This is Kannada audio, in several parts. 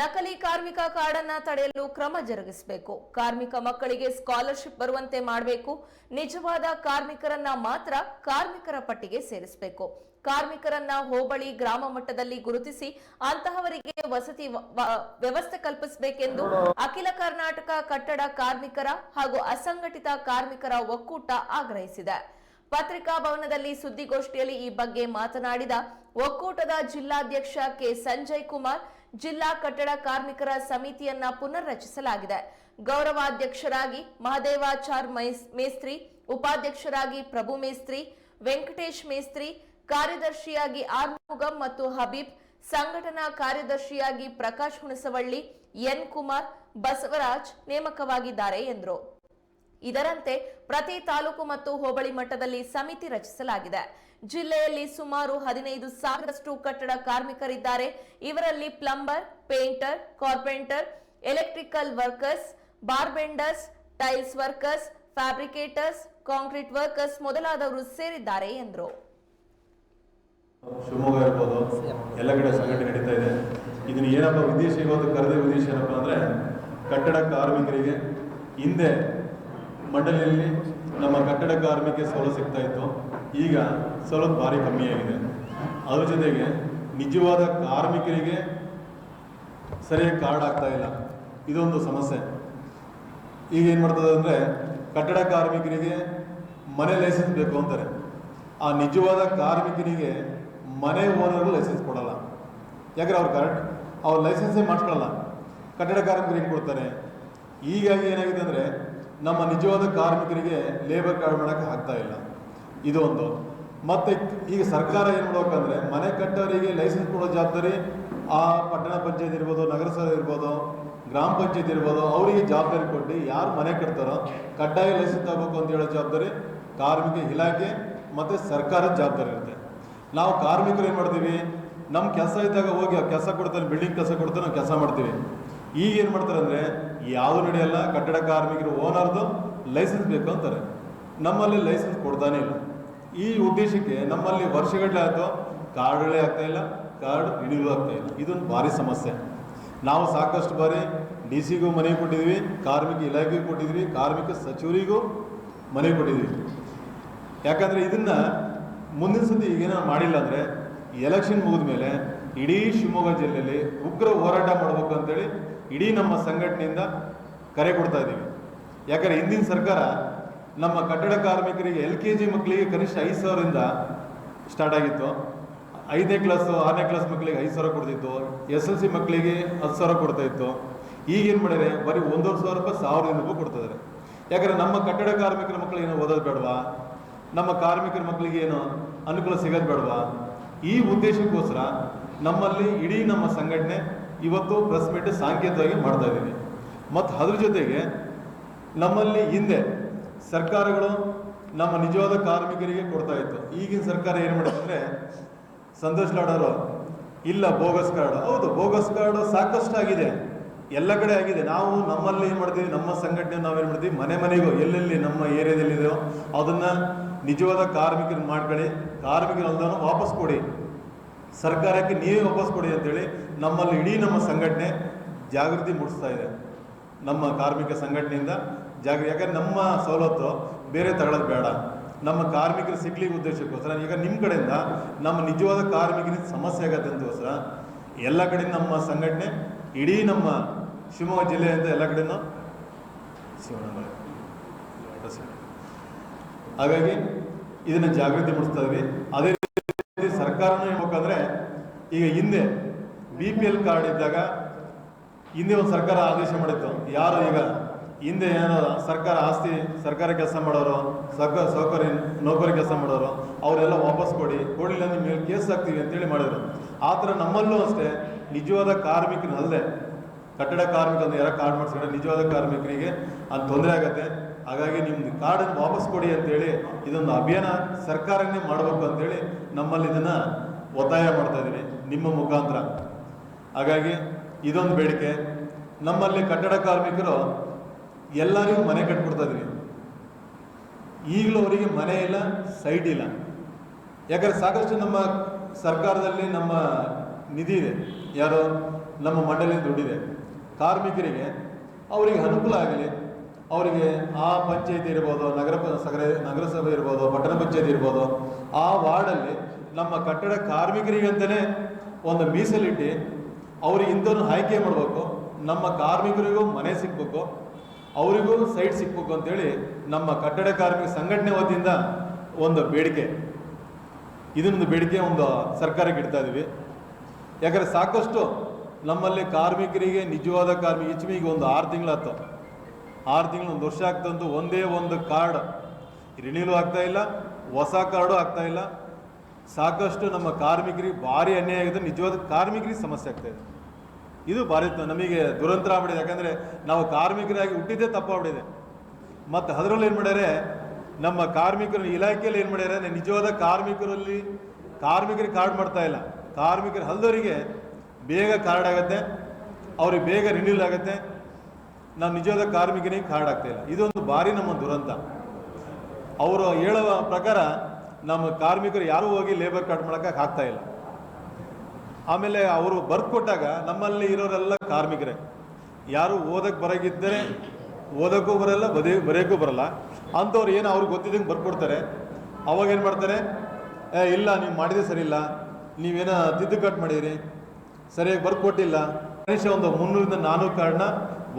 ನಕಲಿ ಕಾರ್ಮಿಕ ಕಾರ್ಡನ್ನ ತಡೆಯಲು ಕ್ರಮ ಜರುಗಿಸಬೇಕು. ಕಾರ್ಮಿಕ ಮಕ್ಕಳಿಗೆ ಸ್ಕಾಲರ್ಶಿಪ್ ಬರುವಂತೆ ಮಾಡಬೇಕು. ನಿಜವಾದ ಕಾರ್ಮಿಕರನ್ನ ಮಾತ್ರ ಕಾರ್ಮಿಕರ ಪಟ್ಟಿಗೆ ಸೇರಿಸಬೇಕು. ಕಾರ್ಮಿಕರನ್ನ ಹೋಬಳಿ ಗ್ರಾಮ ಮಟ್ಟದಲ್ಲಿ ಗುರುತಿಸಿ ಅಂತಹವರಿಗೆ ವಸತಿ ವ್ಯವಸ್ಥೆ ಕಲ್ಪಿಸಬೇಕೆಂದು ಅಖಿಲ ಕರ್ನಾಟಕ ಕಟ್ಟಡ ಕಾರ್ಮಿಕರ ಹಾಗೂ ಅಸಂಘಟಿತ ಕಾರ್ಮಿಕರ ಒಕ್ಕೂಟ ಆಗ್ರಹಿಸಿದೆ. ಪತ್ರಿಕಾ ಭವನದಲ್ಲಿ ಸುದ್ದಿಗೋಷ್ಠಿಯಲ್ಲಿ ಈ ಬಗ್ಗೆ ಮಾತನಾಡಿದ ಒಕ್ಕೂಟದ ಜಿಲ್ಲಾಧ್ಯಕ್ಷ ಕೆ ಸಂಜಯ್ ಕುಮಾರ್, ಜಿಲ್ಲಾ ಕಟ್ಟಡ ಕಾರ್ಮಿಕರ ಸಮಿತಿಯನ್ನ ಪುನರ್ ರಚಿಸಲಾಗಿದೆ ಗೌರವಾಧ್ಯಕ್ಷರಾಗಿ ಮಹದೇವಾಚಾರ್ ಮೈಸ್- ಮೇಸ್ತ್ರಿ, ಉಪಾಧ್ಯಕ್ಷರಾಗಿ ಪ್ರಭು ಮೇಸ್ತ್ರಿ, ವೆಂಕಟೇಶ್ ಮೇಸ್ತ್ರಿ, ಕಾರ್ಯದರ್ಶಿಯಾಗಿ ಆರ್ಮುಗಂ ಮತ್ತು ಹಬೀಬ್, ಸಂಘಟನಾ ಕಾರ್ಯದರ್ಶಿಯಾಗಿ ಪ್ರಕಾಶ್ ಹುಣಸವಳ್ಳಿ, ಎನ್ ಕುಮಾರ್, ಬಸವರಾಜ್ ನೇಮಕವಾಗಿದ್ದಾರೆ ಎಂದರು. ಇದರಂತೆ ಪ್ರತಿ ತಾಲೂಕು ಮತ್ತು ಹೋಬಳಿ ಮಟ್ಟದಲ್ಲಿ ಸಮಿತಿ ರಚಿಸಲಾಗಿದೆ. ಜಿಲ್ಲೆಯಲ್ಲಿ ಸುಮಾರು ಹದಿನೈದು ಸಾವಿರಷ್ಟು ಕಟ್ಟಡ ಕಾರ್ಮಿಕರಿದ್ದಾರೆ. ಇವರಲ್ಲಿ plumber, painter, carpenter, electrical workers, bar benders, tiles workers, fabricators, concrete workers ಮೊದಲಾದವರು ಸೇರಿದ್ದಾರೆ ಎಂದರು. ಶಿವಮೊಗ್ಗ ಇರ್ಬೋದು, ಎಲ್ಲ ಕಡೆ ಸಂಘಟನೆ ನಡೀತಾ ಇದೆ. ಇದನ್ನ ಏನಪ್ಪ ವಿದೇಶಿ ಇವತ್ತು ಕರೆದ ಉದ್ದೇಶ ಏನಪ್ಪ ಅಂದರೆ ಕಟ್ಟಡ ಕಾರ್ಮಿಕರಿಗೆ ಹಿಂದೆ ಮಂಡಳಿಯಲ್ಲಿ ನಮ್ಮ ಕಟ್ಟಡ ಕಾರ್ಮಿಕ ಸೌಲಭ್ಯ ಸಿಗ್ತಾ ಇತ್ತು. ಈಗ ಸವಲತ್ತು ಭಾರಿ ಕಮ್ಮಿಯಾಗಿದೆ ಅದ್ರ ಜೊತೆಗೆ ನಿಜವಾದ ಕಾರ್ಮಿಕರಿಗೆ ಸರಿಯಾಗಿ ಕಾರ್ಡ್ ಆಗ್ತಾ ಇಲ್ಲ. ಇದೊಂದು ಸಮಸ್ಯೆ. ಈಗ ಏನು ಮಾಡ್ತದೆ ಅಂದರೆ ಕಟ್ಟಡ ಕಾರ್ಮಿಕರಿಗೆ ಮನೆ ಲೈಸೆನ್ಸ್ ಬೇಕು ಅಂತಾರೆ. ಆ ನಿಜವಾದ ಕಾರ್ಮಿಕರಿಗೆ ಮನೆ ಓನರ್ ಲೈಸೆನ್ಸ್ ಕೊಡಲ್ಲ. ಯಾಕಂದ್ರೆ ಅವ್ರು ಕರೆಕ್ಟ್ ಅವ್ರು ಲೈಸೆನ್ಸೇ ಮಾಡಿಸ್ಕೊಳ್ಳಲ್ಲ ಕಟ್ಟಡ ಕಾರ್ಮಿಕರಿಗೆ ಕೊಡ್ತಾರೆ? ಈಗಾಗಿ ಏನಾಗಿದೆ ಅಂದರೆ ನಮ್ಮ ನಿಜವಾದ ಕಾರ್ಮಿಕರಿಗೆ ಲೇಬರ್ ಕಾರ್ಡ್ ಮಾಡೋಕ್ಕೆ ಆಗ್ತಾ ಇಲ್ಲ. ಇದು ಒಂದು. ಮತ್ತೆ ಈಗ ಸರ್ಕಾರ ಏನು ಮಾಡಬೇಕಂದ್ರೆ ಮನೆ ಕಟ್ಟೋರಿಗೆ ಲೈಸೆನ್ಸ್ ಕೊಡೋ ಜವಾಬ್ದಾರಿ ಆ ಪಟ್ಟಣ ಪಂಚಾಯತ್ ಇರ್ಬೋದು, ನಗರಸಭೆ ಇರ್ಬೋದು, ಗ್ರಾಮ ಪಂಚಾಯತ್ ಇರ್ಬೋದು, ಅವರಿಗೆ ಜವಾಬ್ದಾರಿ ಕೊಟ್ಟು ಯಾರು ಮನೆ ಕಟ್ತಾರೋ ಕಡ್ಡಾಯ ಲೈಸೆನ್ಸ್ ತಗೋಬೇಕು ಅಂತ ಹೇಳೋ ಜವಾಬ್ದಾರಿ ಕಾರ್ಮಿಕ ಇಲಾಖೆ ಮತ್ತು ಸರ್ಕಾರದ ಜವಾಬ್ದಾರಿ ಇರುತ್ತೆ. ನಾವು ಕಾರ್ಮಿಕರು ಏನು ಮಾಡ್ತೀವಿ? ನಮ್ಮ ಕೆಲಸ ಇದ್ದಾಗ ಹೋಗಿ ಆ ಕೆಲಸ ಕೊಡ್ತಾನೆ ಬಿಲ್ಡಿಂಗ್ ಕೆಲಸ ಕೊಡ್ತಾನೆ ನಾವು ಕೆಲಸ ಮಾಡ್ತೀವಿ. ಈಗ ಏನು ಮಾಡ್ತಾರೆ ಅಂದರೆ ಯಾವುದು ನಡೆಯಲ್ಲ, ಕಟ್ಟಡ ಕಾರ್ಮಿಕರು ಓನರ್ದು ಲೈಸೆನ್ಸ್ ಬೇಕು ಅಂತಾರೆ. ನಮ್ಮಲ್ಲಿ ಲೈಸೆನ್ಸ್ ಕೊಡ್ತಾನೆ ಇಲ್ಲ. ಈ ಉದ್ದೇಶಕ್ಕೆ ನಮ್ಮಲ್ಲಿ ವರ್ಷಗಟ್ಟಲೆ ಆಯಿತು, ಕಾರ್ಡ್ಗಳೇ ಆಗ್ತಾ ಇಲ್ಲ, ಕಾರ್ಡ್ ಹಿಡಿದು ಆಗ್ತಾ ಇಲ್ಲ. ಇದೊಂದು ಭಾರಿ ಸಮಸ್ಯೆ. ನಾವು ಸಾಕಷ್ಟು ಬಾರಿ ಡಿ ಸಿಗೂ ಮನೆ ಕೊಟ್ಟಿದ್ವಿ, ಕಾರ್ಮಿಕ ಇಲಾಖೆಗೂ ಕೊಟ್ಟಿದ್ವಿ, ಕಾರ್ಮಿಕ ಸಚಿವರಿಗೂ ಮನೆ ಕೊಟ್ಟಿದ್ವಿ. ಯಾಕಂದರೆ ಇದನ್ನು ಮುಂದಿನ ಸತಿ ಈಗೇನೋ ಮಾಡಿಲ್ಲ ಅಂದರೆ ಎಲೆಕ್ಷನ್ ಮುಗಿದ ಮೇಲೆ ಇಡೀ ಶಿವಮೊಗ್ಗ ಜಿಲ್ಲೆಯಲ್ಲಿ ಉಗ್ರ ಹೋರಾಟ ಮಾಡಬೇಕು ಅಂತೇಳಿ ಇಡೀ ನಮ್ಮ ಸಂಘಟನೆಯಿಂದ ಕರೆ ಕೊಡ್ತಾ ಇದ್ದೀವಿ. ಯಾಕಂದರೆ ಹಿಂದಿನ ಸರ್ಕಾರ ನಮ್ಮ ಕಟ್ಟಡ ಕಾರ್ಮಿಕರಿಗೆ ಎಲ್ ಕೆ ಜಿ ಮಕ್ಕಳಿಗೆ ಕನಿಷ್ಠ ಐದು ಸಾವಿರದಿಂದ ಸ್ಟಾರ್ಟ್ ಆಗಿತ್ತು. ಐದನೇ ಕ್ಲಾಸು ಆರನೇ ಕ್ಲಾಸ್ ಮಕ್ಕಳಿಗೆ ಐದು ಸಾವಿರ ಕೊಡ್ತಿತ್ತು. ಎಸ್ ಎಲ್ ಸಿ ಮಕ್ಕಳಿಗೆ ಹತ್ತು ಸಾವಿರ ಕೊಡ್ತಾ ಇತ್ತು. ಈಗ ಏನು ಮಾಡಿದ್ರೆ ಬರೀ ಒಂದೂವರೆ ಸಾವಿರ ರೂಪಾಯಿ ಸಾವಿರದ ರೂಪಾಯಿ ಕೊಡ್ತಿದ್ದಾರೆ ಯಾಕಂದರೆ ನಮ್ಮ ಕಟ್ಟಡ ಕಾರ್ಮಿಕರ ಮಕ್ಕಳಿಗೆ ಏನು ಓದೋದು ಬೇಡವಾ? ನಮ್ಮ ಕಾರ್ಮಿಕರ ಮಕ್ಕಳಿಗೆ ಏನು ಅನುಕೂಲ ಸಿಗೋದು ಬೇಡವಾ? ಈ ಉದ್ದೇಶಕ್ಕೋಸ್ಕರ ನಮ್ಮಲ್ಲಿ ಇಡೀ ನಮ್ಮ ಸಂಘಟನೆ ಇವತ್ತು ಪ್ರೆಸ್ ಮೀಟ್ ಸಾಂಕೇತಿಕವಾಗಿ ಮಾಡ್ತಾ ಇದ್ದೀವಿ ಮತ್ತು ಅದ್ರ ಜೊತೆಗೆ ನಮ್ಮಲ್ಲಿ ಹಿಂದೆ ಸರ್ಕಾರಗಳು ನಮ್ಮ ನಿಜವಾದ ಕಾರ್ಮಿಕರಿಗೆ ಕೊಡ್ತಾ ಇತ್ತು. ಈಗಿನ ಸರ್ಕಾರ ಏನು ಮಾಡುತ್ತೆ ಅಂದರೆ ಸಂತೋಷ್ ಲಾಡರು ಇಲ್ಲ ಬೋಗಸ್ ಕಾರ್ಡ್. ಹೌದು, ಬೋಗಸ್ ಕಾರ್ಡ್ ಸಾಕಷ್ಟು ಆಗಿದೆ ಎಲ್ಲ ಕಡೆ ಆಗಿದೆ. ನಾವು ನಮ್ಮಲ್ಲಿ ಏನು ಮಾಡ್ತೀವಿ? ನಮ್ಮ ಸಂಘಟನೆ ನಾವೇನು ಮಾಡ್ತೀವಿ? ಮನೆ ಮನೆಗೂ, ಎಲ್ಲೆಲ್ಲಿ ನಮ್ಮ ಏರಿಯಾದಲ್ಲಿದೆಯೋ ಅದನ್ನು ನಿಜವಾದ ಕಾರ್ಮಿಕರು ಮಾಡ್ಕೊಳ್ಳಿ. ಕಾರ್ಮಿಕರಲ್ದನ್ನು ವಾಪಸ್ ಕೊಡಿ. ಸರ್ಕಾರಕ್ಕೆ ನೀವೇ ವಾಪಸ್ ಕೊಡಿ ಅಂತೇಳಿ ನಮ್ಮಲ್ಲಿ ಇಡೀ ನಮ್ಮ ಸಂಘಟನೆ ಜಾಗೃತಿ ಮೂಡಿಸ್ತಾ ಇದೆ. ನಮ್ಮ ಕಾರ್ಮಿಕ ಸಂಘಟನೆಯಿಂದ ಜಾಗೃತಿ. ಯಾಕಂದ್ರೆ ನಮ್ಮ ಸವಲತ್ತು ಬೇರೆ ತಗೊಳ್ಳೋದು ಬೇಡ. ನಮ್ಮ ಕಾರ್ಮಿಕರು ಸಿಗ್ಲಿ ಉದ್ದೇಶಕ್ಕೋಸ್ಕರ, ಈಗ ನಿಮ್ಮ ಕಡೆಯಿಂದ ನಮ್ಮ ನಿಜವಾದ ಕಾರ್ಮಿಕರಿಗೆ ಸಮಸ್ಯೆ ಆಗತ್ತೆ ಅಂತೋಸ್ಕರ ಎಲ್ಲ ಕಡೆ ನಮ್ಮ ಸಂಘಟನೆ, ಇಡೀ ನಮ್ಮ ಶಿವಮೊಗ್ಗ ಜಿಲ್ಲೆಯಿಂದ ಎಲ್ಲ ಕಡೆನೂ ಹಾಗಾಗಿ ಇದನ್ನು ಜಾಗೃತಿ ಮೂಡಿಸ್ತಾ ಇದ್ವಿ. ಅದೇ ಸರ್ಕಾರನೂ ಹೇಳ್ಬೇಕಂದ್ರೆ ಈಗ ಹಿಂದೆ ಬಿ ಪಿ ಎಲ್ ಕಾರ್ಡ್ ಇದ್ದಾಗ ಹಿಂದೆ ಒಂದು ಸರ್ಕಾರ ಆದೇಶ ಮಾಡಿತ್ತು. ಯಾರು ಈಗ ಹಿಂದೆ ಏನೋ ಸರ್ಕಾರ ಆಸ್ತಿ, ಸರ್ಕಾರ ಕೆಲಸ ಮಾಡೋರು ಸರ್ಕಾರ ಸೌಕರ್ಯ ನೌಕರಿ ಕೆಲಸ ಮಾಡೋರು, ಅವರೆಲ್ಲ ವಾಪಸ್ ಕೊಡಿ, ಕೊಡಲಿಲ್ಲ ನಿಮ್ಮ ಮೇಲೆ ಕೇಸ್ ಹಾಕ್ತೀವಿ ಅಂತೇಳಿ ಮಾಡಿದ್ರು. ಆ ಥರ ನಮ್ಮಲ್ಲೂ ಅಷ್ಟೇ ನಿಜವಾದ ಕಾರ್ಮಿಕರಲ್ಲದೆ ಕಟ್ಟಡ ಕಾರ್ಮಿಕರನ್ನು ಯಾರು ಕಾರ್ಡ್ ಮಾಡಿಸ್ಕೊಂಡ್ರೆ ನಿಜವಾದ ಕಾರ್ಮಿಕರಿಗೆ ಅದು ತೊಂದರೆ ಆಗುತ್ತೆ. ಹಾಗಾಗಿ ನಿಮ್ದು ಕಾರ್ಡನ್ನು ವಾಪಸ್ ಕೊಡಿ ಅಂತೇಳಿ ಇದೊಂದು ಅಭಿಯಾನ ಸರ್ಕಾರನೇ ಮಾಡಬೇಕು ಅಂತೇಳಿ ನಮ್ಮಲ್ಲಿ ಇದನ್ನು ಒತ್ತಾಯ ಮಾಡ್ತಾ ಇದ್ದೀನಿ ನಿಮ್ಮ ಮುಖಾಂತರ. ಹಾಗಾಗಿ ಇದೊಂದು ಬೇಡಿಕೆ. ನಮ್ಮಲ್ಲಿ ಕಟ್ಟಡ ಕಾರ್ಮಿಕರು ಎಲ್ಲರಿಗೂ ಮನೆ ಕಟ್ಕೊಡ್ತಾ ಇದ್ವಿ ಈಗಲೂ ಅವರಿಗೆ ಮನೆ ಇಲ್ಲ ಸೈಟ್ ಇಲ್ಲ. ಯಾಕಂದ್ರೆ ಸಾಕಷ್ಟು ನಮ್ಮ ಸರ್ಕಾರದಲ್ಲಿ ನಮ್ಮ ನಿಧಿ ಇದೆ. ಯಾರು? ನಮ್ಮ ಮಂಡಳಿ ದುಡ್ಡಿದೆ. ಕಾರ್ಮಿಕರಿಗೆ ಅವರಿಗೆ ಅನುಕೂಲ ಆಗಲಿ. ಅವರಿಗೆ ಆ ಪಂಚಾಯತಿ ಇರ್ಬೋದು ನಗರ ಸಗರ, ನಗರಸಭೆ ಇರ್ಬೋದು, ಪಟ್ಟಣ ಪಂಚಾಯತಿ ಇರ್ಬೋದು, ಆ ವಾರ್ಡಲ್ಲಿ ನಮ್ಮ ಕಟ್ಟಡ ಕಾರ್ಮಿಕರಿಗಂತಲೇ ಒಂದು ಮೀಸಲಿಟ್ಟು ಅವ್ರಿಗೆ ಇಂಥವ್ರನ್ನ ಆಯ್ಕೆ ಮಾಡಬೇಕು. ನಮ್ಮ ಕಾರ್ಮಿಕರಿಗೂ ಮನೆ ಸಿಗ್ಬೇಕು ಅವರಿಗೂ ಸೈಟ್ ಸಿಗ್ಬೇಕು ಅಂತೇಳಿ ನಮ್ಮ ಕಟ್ಟಡ ಕಾರ್ಮಿಕ ಸಂಘಟನೆ ವತಿಯಿಂದ ಒಂದು ಬೇಡಿಕೆ. ಇದನ್ನೊಂದು ಬೇಡಿಕೆ ಒಂದು ಸರ್ಕಾರಕ್ಕೆ ಇಡ್ತಾ ಇದ್ದೀವಿ ಯಾಕಂದರೆ ಸಾಕಷ್ಟು ನಮ್ಮಲ್ಲಿ ಕಾರ್ಮಿಕರಿಗೆ ನಿಜವಾದ ಕಾರ್ಮಿಕ ಇಚ್ಮಿಗೆ ಒಂದು ಆರು ತಿಂಗಳಾಯ್ತು ಆರು ತಿಂಗಳು ಒಂದು ವರ್ಷ ಆಗ್ತಂತೂ, ಒಂದೇ ಒಂದು ಕಾರ್ಡ್. ರಿನ್ಯೂಲು ಆಗ್ತಾ ಇಲ್ಲ, ಹೊಸ ಕಾರ್ಡು ಇಲ್ಲ. ಸಾಕಷ್ಟು ನಮ್ಮ ಕಾರ್ಮಿಕರಿಗೆ ಭಾರಿ ಅನ್ಯಾಯ ಆಗಿದೆ, ನಿಜವಾದ ಕಾರ್ಮಿಕರಿಗೆ ಸಮಸ್ಯೆ ಆಗ್ತಾ ಇದೆ. ಇದು ಭಾರಿ ನಮಗೆ ದುರಂತರ ಆಗ್ಬಿಟ್ಟಿದೆ. ಯಾಕಂದರೆ ನಾವು ಕಾರ್ಮಿಕರಾಗಿ ಹುಟ್ಟಿದ್ದೇ ತಪ್ಪಾಗ್ಬಿಟ್ಟಿದೆ. ಮತ್ತು ಅದರಲ್ಲಿ ಏನು ಮಾಡ್ಯಾರೆ, ನಮ್ಮ ಕಾರ್ಮಿಕರು ಇಲಾಖೆಯಲ್ಲಿ ಏನು ಮಾಡ್ಯಾರೆ, ನಿಜವಾದ ಕಾರ್ಮಿಕರಲ್ಲಿ, ಕಾರ್ಮಿಕರಿಗೆ ಕಾರ್ಡ್ ಮಾಡ್ತಾ ಇಲ್ಲ. ಕಾರ್ಮಿಕರು ಹಲ್ದವರಿಗೆ ಬೇಗ ಕಾರ್ಡ್ ಆಗುತ್ತೆ, ಅವ್ರಿಗೆ ಬೇಗ ರಿನ್ಯೂಲ್ ಆಗುತ್ತೆ. ನಾನು ನಿಜವಾದ ಕಾರ್ಮಿಕನಿಗೆ ಕಾರ್ಡ್ ಇಲ್ಲ. ಇದೊಂದು ಭಾರಿ ನಮ್ಮ ದುರಂತ. ಅವರು ಹೇಳುವ ಪ್ರಕಾರ ನಮ್ಮ ಕಾರ್ಮಿಕರು ಯಾರೂ ಹೋಗಿ ಲೇಬರ್ ಕಾರ್ಡ್ ಮಾಡೋಕ್ಕೆ ಆಗ್ತಾ ಇಲ್ಲ. ಆಮೇಲೆ ಅವರು ಬರ್ದು ಕೊಟ್ಟಾಗ ನಮ್ಮಲ್ಲಿ ಇರೋರೆಲ್ಲ ಕಾರ್ಮಿಕರೇ. ಯಾರು ಓದಕ್ಕೆ ಬರೋಗಿದ್ದರೆ ಓದೋಕ್ಕೂ ಬರಲ್ಲ, ಬದೇ, ಬರೆಯೋಕ್ಕೂ ಬರಲ್ಲ. ಅಂಥವ್ರು ಏನು ಅವ್ರಿಗೆ ಗೊತ್ತಿದ್ದಂಗೆ ಬರ್ಕೊಡ್ತಾರೆ ಅವಾಗ ಏನು ಮಾಡ್ತಾರೆ, ಏ, ಇಲ್ಲ, ನೀವು ಮಾಡಿದೆ ಸರಿ ಇಲ್ಲ ನೀವೇನೋ ಕಟ್ ಮಾಡಿರಿ ಸರಿಯಾಗಿ ಬರ್ಕೊಟ್ಟಿಲ್ಲ ಕನಿಷ್ಠ ಒಂದು ಮುನ್ನೂರಿಂದ ನಾನೂರು ಕಾರ್ಡ್ನ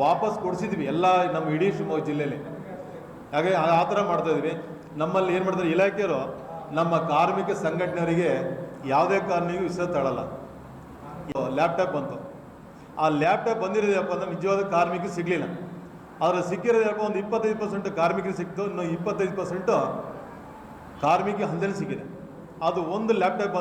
ವಾಪಸ್ ಕೊಡಿಸಿದ್ವಿ ಎಲ್ಲ ನಮ್ಮ ಇಡೀ ಶಿವಮೊಗ್ಗ ಜಿಲ್ಲೆಯಲ್ಲಿ. ಹಾಗೆ ಆ ಥರ ಮಾಡ್ತಾ ಇದ್ವಿ. ನಮ್ಮಲ್ಲಿ ಏನು ಮಾಡ್ತಾರೆ ಇಲಾಖೆಯವರು ನಮ್ಮ ಕಾರ್ಮಿಕ ಸಂಘಟನೆಯವರಿಗೆ ಯಾವುದೇ ಕಾರಣಕ್ಕೂ ವಿಷಯ ತಗೊಳ್ಳಲ್ಲ ಲ್ಯಾಪ್ಟಾಪ್ ಬಂತು. ಆ ಲ್ಯಾಪ್ಟಾಪ್ ಬಂದಿರೋದಪ್ಪ ಅಂದ್ರೆ ನಿಜವಾದ ಕಾರ್ಮಿಕ ಸಿಗಲಿಲ್ಲ. ಆದರೆ ಸಿಕ್ಕಿರೋದಪ್ಪ ಒಂದು ಇಪ್ಪತ್ತೈದು ಪರ್ಸೆಂಟ್ ಕಾರ್ಮಿಕರಿಗೆ ಸಿಕ್ತು, ಇನ್ನು ಇಪ್ಪತ್ತೈದು ಪರ್ಸೆಂಟು ಕಾರ್ಮಿಕ ಹಂದಲ್ಲಿ ಸಿಕ್ಕಿದೆ. ಅದು ಒಂದು ಲ್ಯಾಪ್ಟಾಪ್